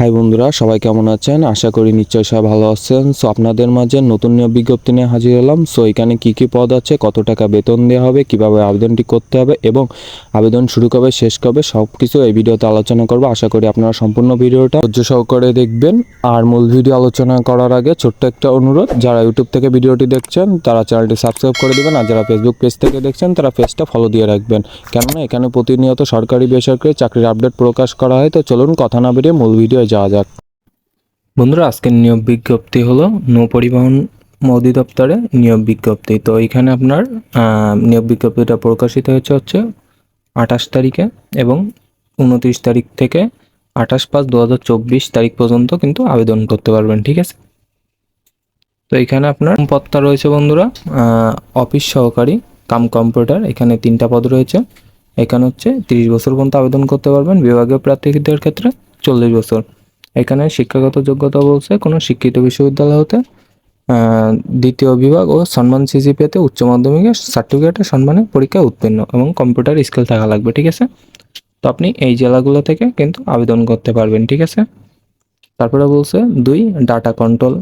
High বন্ধুরা, সবাই কেমন আছেন? আশা করি নিশ্চয়ই সবাই ভালো আছেন। সো আপনাদের মাঝে নতুন নিয়োগ বিজ্ঞপ্তি নিয়ে হাজির হলাম। সো এখানে কি কি পদ আছে, কত টাকা বেতন দেওয়া হবে, কীভাবে আবেদনটি করতে হবে এবং আবেদন শুরু কবে, শেষ কবে সব কিছু এই ভিডিওতে আলোচনা করব। আশা করি আপনারা সম্পূর্ণ ভিডিওটা ধৈর্য সহকারে দেখবেন। আর মূল ভিডিও আলোচনা করার আগে ছোট্ট একটা অনুরোধ, যারা ইউটিউব থেকে ভিডিওটি দেখছেন, তারা চ্যানেলটি সাবস্ক্রাইব করে দিবেন। আর যারা ফেসবুক পেজ থেকে দেখছেন, তারা পেজটা ফলো দিয়ে রাখবেন। কেননা, এখানে প্রতিনিয়ত সরকারি বেসরকারি চাকরির আপডেট প্রকাশ করা হয়। তো চলুন, কথা না বেরিয়ে মূল ভিডিও যাওয়া যাক। বন্ধুরা, আজকের নিয়োগ বিজ্ঞপ্তি হলো নৌ পরিবহন অধিদপ্তরে নিয়োগ বিজ্ঞপ্তি। তো এখানে আপনার নিয়োগ বিজ্ঞপ্তিটা প্রকাশিত হয়েছে হচ্ছে আঠাশ তারিখে এবং উনত্রিশ তারিখ থেকে আঠাশ পাঁচ দু তারিখ পর্যন্ত কিন্তু আবেদন করতে পারবেন, ঠিক আছে? তো এখানে আপনার পদটা রয়েছে বন্ধুরা অফিস সহকারী, কাম কম্পিউটার, এখানে তিনটা পদ রয়েছে। এখানে হচ্ছে তিরিশ বছর পর্যন্ত আবেদন করতে পারবেন, বিভাগীয় প্রার্থীদের ক্ষেত্রে চল্লিশ বছর। এখানে শিক্ষাগত যোগ্যতা বলছে কোনো শিক্ষিত বিশ্ববিদ্যালয় হতে দ্বিতীয় বিভাগ ও সম্মান সিজিপিতে উচ্চ মাধ্যমিকের সার্টিফিকেটের সম্মানে পরীক্ষায় উত্তীর্ণ এবং কম্পিউটার স্কিল থাকা লাগবে, ঠিক আছে? তো আপনি এই জেলাগুলো থেকে কিন্তু আবেদন করতে পারবেন, ঠিক আছে? তারপরে বলছে দুই ডাটা কন্ট্রোল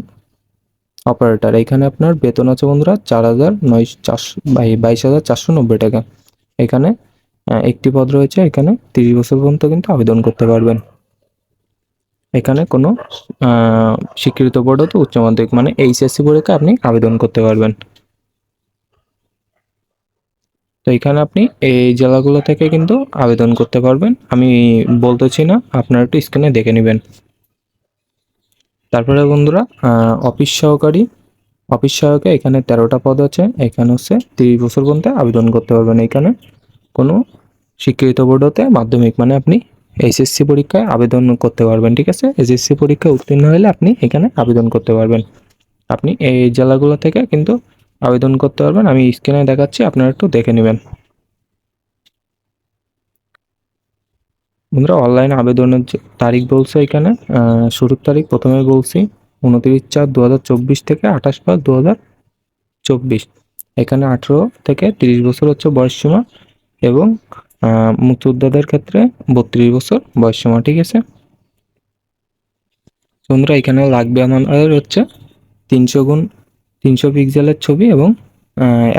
অপারেটর এখানে আপনার বেতন আছে বন্ধুরা চার হাজার নয় চারশো বাইশ হাজার চারশো নব্বই টাকা। এখানে একটি পদ রয়েছে, এখানে তিরিশ বছর পর্যন্ত কিন্তু আবেদন করতে পারবেন। এখানে কোনো স্বীকৃত বোর্ড হতে উচ্চ মাধ্যমিক মানে এইচএসসি পরীক্ষা আপনি আবেদন করতে পারবেন। তো এখানে আপনি এই জেলাগুলো থেকে কিন্তু আবেদন করতে পারবেন। আমি বলতেছি না, আপনারা একটু স্ক্রিনে দেখে নেবেন। তারপরে বন্ধুরা অফিস সহকারী অফিস সহায়কে এখানে তেরোটা পদ আছে। এখানে হচ্ছে তিরিশ বছর পর্যন্ত আবেদন করতে পারবেন এখানে। কোনো স্বীকৃত বোর্ড হতে মাধ্যমিক মানে আপনি এসএসসি পরীক্ষায় আবেদন করতে পারবেন ঠিক আছে? এসএসসি পরীক্ষায় উত্তীর্ণ হলে আপনি এখানে আবেদন করতে পারবেন। আপনি এই জেলাগুলো থেকে কিন্তু আবেদন করতে পারবেন। আমি স্ক্রিনে দেখাচ্ছি আপনারা একটু দেখে নেবেন। বন্ধুরা অনলাইন আবেদনের তারিখ বলছে এখানে শুরুর তারিখ প্রথমে বলছি উনত্রিশ চার দু থেকে আঠাশ পাঁচ দু এখানে আঠেরো থেকে তিরিশ বছর হচ্ছে বয়সসীমা এবং আহ, মুক্তিযোদ্ধাদের ক্ষেত্রে বত্রিশ বছর বয়স বয়সসীমা ঠিক আছে। বন্ধুরা, এখানে লাগবে আমাদের হচ্ছে তিনশো গুণ, তিনশো পিক্সেলের ছবি এবং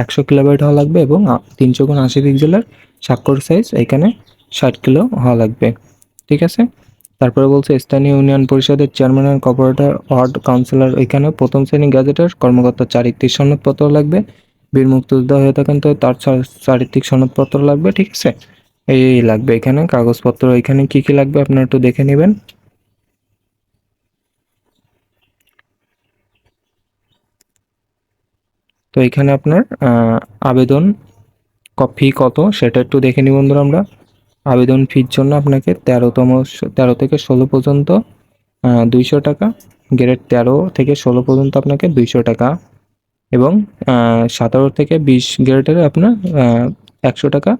একশো কিলোবাইট হওয়া লাগবে এবং তিনশো গুণ আশি পিক্সেলের স্বাক্ষর সাইজ এখানে ষাট কিলো হওয়া লাগবে, ঠিক আছে? তারপরে বলছে, স্থানীয় ইউনিয়ন পরিষদের chairman and corporator ward councillor এখানে প্রথম শ্রেণি গ্যাজেটের কর্মকর্তা চারিত্রিক সনদপত্র লাগবে। বীর মুক্তিযোদ্ধা হয়ে থাকেন তো তার চারিত্রিক সনদপত্র লাগবে, ঠিক আছে? এই লাগবে এখানে, কাগজপত্র এখানে কি কি লাগবে আপনারা একটু দেখে নেবেন। তো এখানে আপনার আবেদন ফি কত, সেটা একটু দেখে নিই বন্ধুরা আমরা। আবেদন ফির জন্য আপনাকে তেরোতম, তেরো থেকে ষোলো পর্যন্ত দুইশো টাকা, গ্রেড তেরো থেকে ষোলো পর্যন্ত আপনাকে দুইশো টাকা এবং সতেরো থেকে বিশ গ্রেডের আপনার একশো টাকা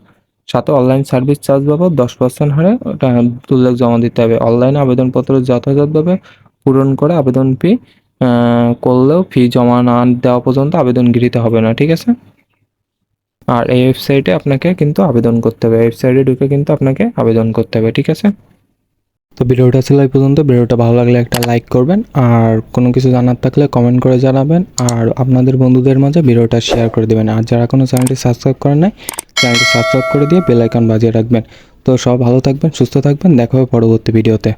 সাথে অনলাইন সার্ভিস চার্জ বাবদ দশ পার্সেন্ট হারে ওটা উল্লেখ জমা দিতে হবে। অনলাইনে আবেদনপত্র যথাযথভাবে পূরণ করে আবেদন ফি করলেও ফি জমা না দেওয়া পর্যন্ত আবেদন গৃহীত হবে না, ঠিক আছে? আর এই ওয়েবসাইটে আপনাকে কিন্তু আবেদন করতে হবে। ওয়েবসাইটে ঢুকে কিন্তু আপনাকে আবেদন করতে হবে, ঠিক আছে? তো ভিডিওটা ছিল এই পর্যন্ত। ভিডিওটা ভালো লাগলে একটা লাইক করবেন। আর কোনো কিছু জানার থাকলে কমেন্ট করে জানাবেন। আর আপনাদের বন্ধুদের মাঝে ভিডিওটা শেয়ার করে দেবেন। আর যারা কোনো চ্যানেলটি সাবস্ক্রাইব করেন নাই চ্যানেলটি সাবস্ক্রাইব করে দিয়ে বেল আইকন বাজিয়ে রাখবেন। তো সব ভালো থাকবেন, সুস্থ থাকবেন, দেখা হবে পরবর্তী ভিডিওতে